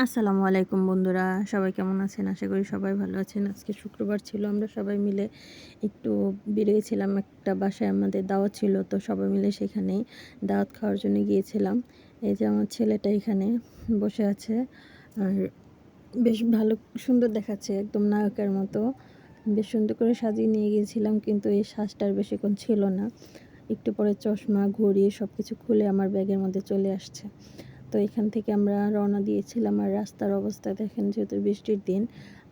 আসসালামু আলাইকুম বন্ধুরা, সবাই কেমন আছেন? আশা করি সবাই ভালো আছেন। আজকে শুক্রবার ছিল, আমরা সবাই মিলে একটু বেরিয়েছিলাম, একটা বাসায় আমাদের দাওয়াত ছিল, তো সবাই মিলে সেখানেই দাওয়াত খাওয়ার জন্য গিয়েছিলাম। এই যে আমার ছেলেটা এখানে বসে আছে, আর বেশ ভালো, সুন্দর দেখাচ্ছে, একদম নায়কের মতো। বেশ সুন্দর করে সাজিয়ে নিয়ে গিয়েছিলাম, কিন্তু এই শ্বাসটার বেশিক্ষণ ছিল না। একটু পরে চশমা, ঘড়ি সব কিছু খুলে আমার ব্যাগের মধ্যে চলে আসছে। তো এখান থেকে আমরা রওনা দিয়েছিলাম। আর রাস্তার অবস্থা দেখেন যেহেতু বৃষ্টির দিন,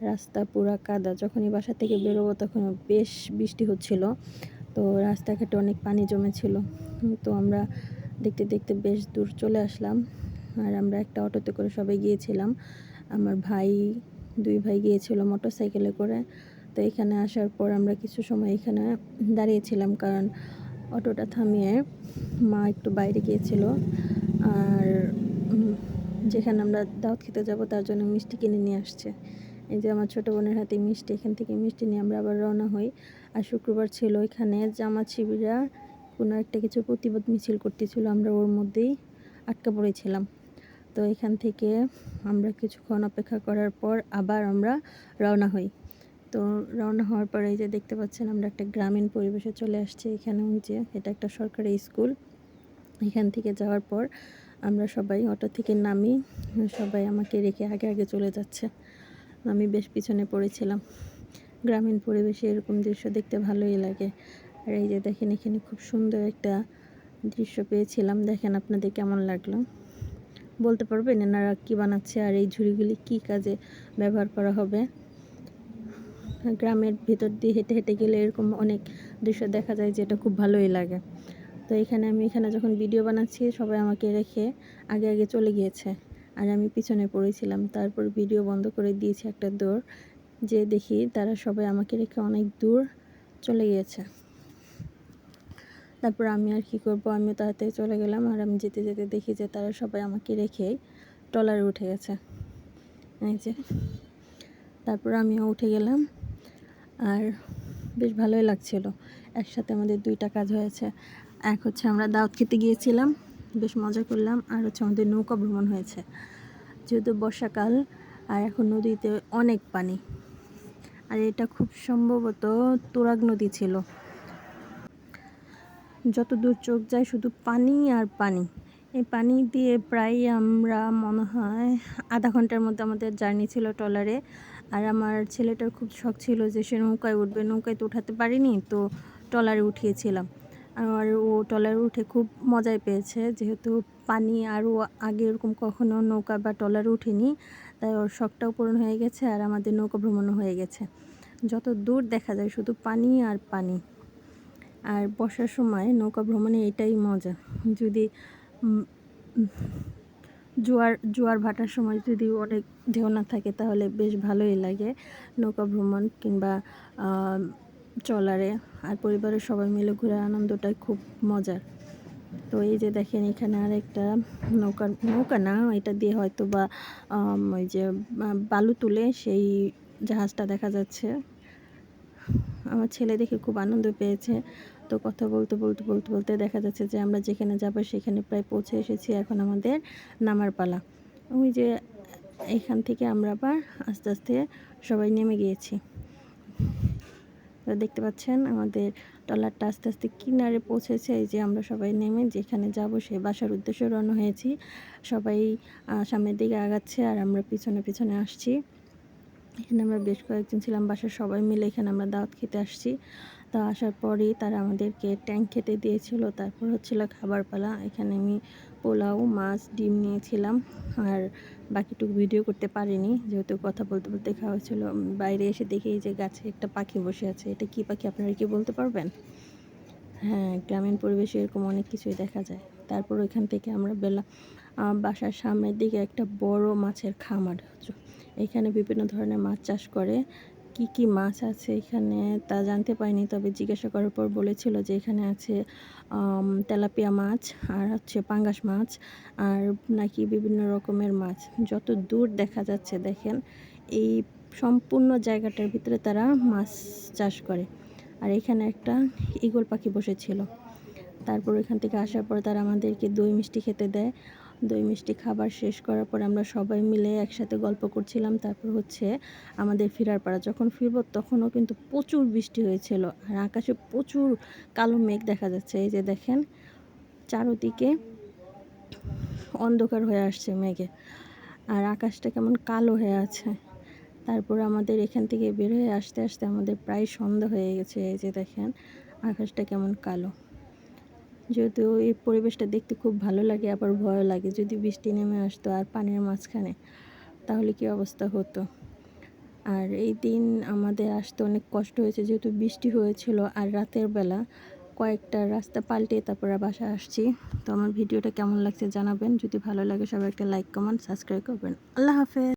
রাস্তা পুরা কাদা। যখনই বাসা থেকে বেরোবো তখন বেশ বৃষ্টি হচ্ছিল। তো রাস্তাঘাটে অনেক পানি জমেছিল। তো আমরা দেখতে দেখতে বেশ দূর চলে আসলাম। আর আমরা একটা অটোতে করে সবাই গিয়েছিলাম। আমার ভাই, দুই ভাই গিয়েছিল মোটর সাইকেলে করে। তো এখানে আসার পর আমরা কিছু সময় এখানে দাঁড়িয়েছিলাম কারণ অটোটা থামিয়ে মা একটু বাইরে গিয়েছিল। আর যেখানে আমরা দাওয়াত খেতে যাব, তার জন্য মিষ্টি কিনে নিয়ে আসছে। এই যে আমার ছোটো বোনের হাতে মিষ্টি, এখান থেকে মিষ্টি নিয়ে আমরা আবার রওনা হই। আর শুক্রবার ছিল এখানে জামাত শিবিরা কোনো একটা কিছু প্রতিবাদ মিছিল করতেছিল, আমরা ওর মধ্যেই আটকা পড়েছিলাম। তো এখান থেকে আমরা কিছুক্ষণ অপেক্ষা করার পর আবার আমরা রওনা হই। তো রওনা হওয়ার পরে এই যে দেখতে পাচ্ছেন আমরা একটা গ্রামীণ পরিবেশে চলে আসছি। এখানে যে এটা একটা সরকারি স্কুল। এখান থেকে যাওয়ার পর আমরা সবাই অটো থেকে নামি, সবাই আমাকে রেখে আগে আগে চলে যাচ্ছে। আমি বেশ পিছনে পড়েছিলাম। গ্রামীণ পরিবেশে এরকম দৃশ্য দেখতে ভালোই লাগে। আর এই যে দেখেন, এখানে খুব সুন্দর একটা দৃশ্য পেয়েছিলাম। দেখেন আপনাদের কেমন লাগল? বলতে পারবেন এনারা কী বানাচ্ছে আর এই ঝুড়িগুলি কি কাজে ব্যবহার করা হবে? গ্রামের ভিতর দিয়ে হেঁটে হেঁটে গেলে এরকম অনেক দৃশ্য দেখা যায় যেটা খুব ভালোই লাগে। তো এখানে আমি, এখানে যখন ভিডিও বানাচ্ছি, সবাই আমাকে রেখে আগে আগে চলে গিয়েছে। আর আমি পিছনে পড়েছিলাম। তারপর ভিডিও বন্ধ করে দিয়েছি একটা দৌড়, যে দেখি তারা সবাই আমাকে রেখে অনেক দূর চলে গিয়েছে। তারপর আমি আর কি করব? আমিও তাড়াতাড়ি চলে গেলাম। আর আমি যেতে যেতে দেখি যে তারা সবাই আমাকে রেখেই ট্রলারে উঠে গেছে। এই যে। তারপর আমিও উঠে গেলাম। আর বেশ ভালোই লাগছিল। একসাথে আমাদের দুইটা কাজ হয়েছে। এক হচ্ছে আমরা দাওয়াত খেতে গিয়েছিলাম, বেশ মজা করলাম, আর হচ্ছে আমাদের নৌকা ভ্রমণ হয়েছে। যেহেতু বর্ষাকাল, আর এখন নদীতে অনেক পানি। আর এটা খুব সম্ভবত তোরাগ নদী ছিল। যত দূর চোখ যায় শুধু পানি আর পানি। এই পানি দিয়ে প্রায় আমরা মনে হয় আধা ঘণ্টার মধ্যে আমাদের জার্নি ছিল ট্রলারে। আর আমার ছেলেটার খুব শখ ছিল যে সে নৌকায় উঠবে, নৌকায় তো উঠাতে পারিনি, তো ট্রলারে উঠিয়েছিলাম। আর ও ট্রলারে উঠে খুব মজাই পেয়েছে। যেহেতু পানি আর ও আগে এরকম কখনো নৌকা বা ট্রলারে উঠেনি, তাই ওর শখটাও পূরণ হয়ে গেছে আর আমাদের নৌকা ভ্রমণও হয়ে গেছে। যত দূর দেখা যায় শুধু পানি আর পানি। আর বর্ষার সময় নৌকা ভ্রমণে এটাই মজা। যদি জোয়ার জোয়ার ভাটার সময় যদি অনেক ঢেউ না থাকে তাহলে বেশ ভালোই লাগে নৌকা ভ্রমণ কিংবা চলারে আর পরিবারের সবাই মিলে ঘুরে আনন্দটাই খুব মজার। তো এই যে দেখেন এখানে আর একটা নৌকা নৌকা না, এটা দিয়ে হয়তো বা ওই যে বালু তুলে সেই জাহাজটা দেখা যাচ্ছে। আমার ছেলে দেখে খুব আনন্দ পেয়েছে। তো কথা বলতে বলতে বলতে বলতে দেখা যাচ্ছে যে আমরা যেখানে যাব সেখানে প্রায় পৌঁছে এসেছি এখন আমাদের নামার পালা। ওই যে এখান থেকে আমরা আবার আস্তে আস্তে সবাই নেমে গিয়েছি। তো দেখতে পাচ্ছেন আমাদের ট্রলারটা আস্তে আস্তে কিনারে পৌঁছেছে। এই যে আমরা সবাই নেমে যেখানে যাব সে বাসার উদ্দেশ্যে রওনা হয়েছি। সবাই সামনের দিকে আগাচ্ছে আর আমরা পিছনে পিছনে আসছি। এখানে আমরা বেশ কয়েকজন ছিলাম বাসার সবাই মিলে এখানে আমরা দাওয়াত খেতে আসছি। তো আসার পরেই তারা আমাদেরকে ট্যাঙ্ক খেতে দিয়েছিল। তারপর হচ্ছিল খাবার পালা এখানে আমি পোলাও, মাছ, ডিম নিয়েছিলাম আর বাকিটুকু ভিডিও করতে পারিনি। যেহেতু কথা বলতে বলতে খাওয়া ছিল বাইরে এসে দেখি যে গাছে একটা পাখি বসে আছে। এটা কি পাখি আপনারা কি বলতে পারবেন? হ্যাঁ গ্রামীণ পরিবেশে এরকম অনেক কিছুই দেখা যায়। তারপর ওইখান থেকে আমরা বেলা বাসার সামনের দিকে একটা বড় মাছের খামার। এখানে বিভিন্ন ধরনের মাছ চাষ করে। কি কি মাছ আছে এখানে তা জানতে পারিনি। তবে জিজ্ঞাসা করার পর বলেছিল যে এখানে আছে তেলাপিয়া মাছ আর হচ্ছে পাঙ্গাস মাছ আর নাকি বিভিন্ন রকমের মাছ। যত দূর দেখা যাচ্ছে দেখেন, এই সম্পূর্ণ জায়গাটার ভিতরে তারা মাছ চাষ করে। আর এখানে একটা ইগল পাখি বসেছিল। তারপর এখান থেকে আসার পর তারা আমাদেরকে দই মিষ্টি খেতে দেয়। দই মিষ্টি খাবার শেষ করার পর আমরা সবাই মিলে একসাথে গল্প করছিলাম। তারপর হচ্ছে আমাদের ফেরার পাড়া যখন ফিরব তখনও কিন্তু প্রচুর বৃষ্টি হয়েছিল আর আকাশে প্রচুর কালো মেঘ দেখা যাচ্ছে। এই যে দেখেন, চারোদিকে অন্ধকার হয়ে আসছে মেঘে আর আকাশটা কেমন কালো হয়ে আছে। তারপর আমাদের এখান থেকে বের হয়ে আসতে আসতে আমাদের প্রায় সন্ধ্যা হয়ে গেছে। এই যে দেখেন, আকাশটা কেমন কালো। যেহেতু এই পরিবেশটা দেখতে খুব ভালো লাগে, আবার ভয় লাগে। যদি বৃষ্টি নেমে আসতো আর পানির মাঝখানে, তাহলে কি অবস্থা হতো? আর এই দিন আমাদের আসতে অনেক কষ্ট হয়েছে, যেহেতু বৃষ্টি হয়েছিল। আর রাতের বেলা কয়েকটা রাস্তা পাল্টে তারপরে বাসা আসছি। তো আমার ভিডিওটা কেমন লাগছে জানাবেন। যদি ভালো লাগে সবাই একটা লাইক কমেন্ট সাবস্ক্রাইব করবেন। আল্লাহ হাফেজ!